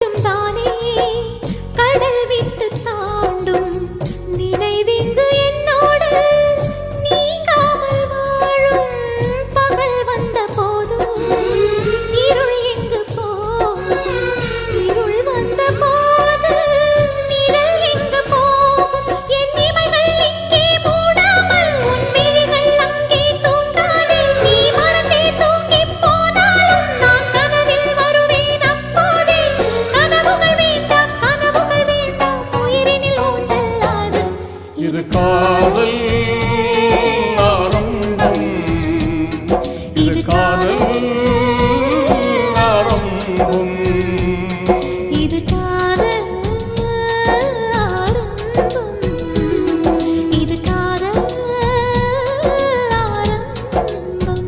தானே இது காதல் ஆரம்பம். இது காதல் ஆரம்பம். இது காதல் ஆரம்பம். இது காதல் ஆரம்பம்.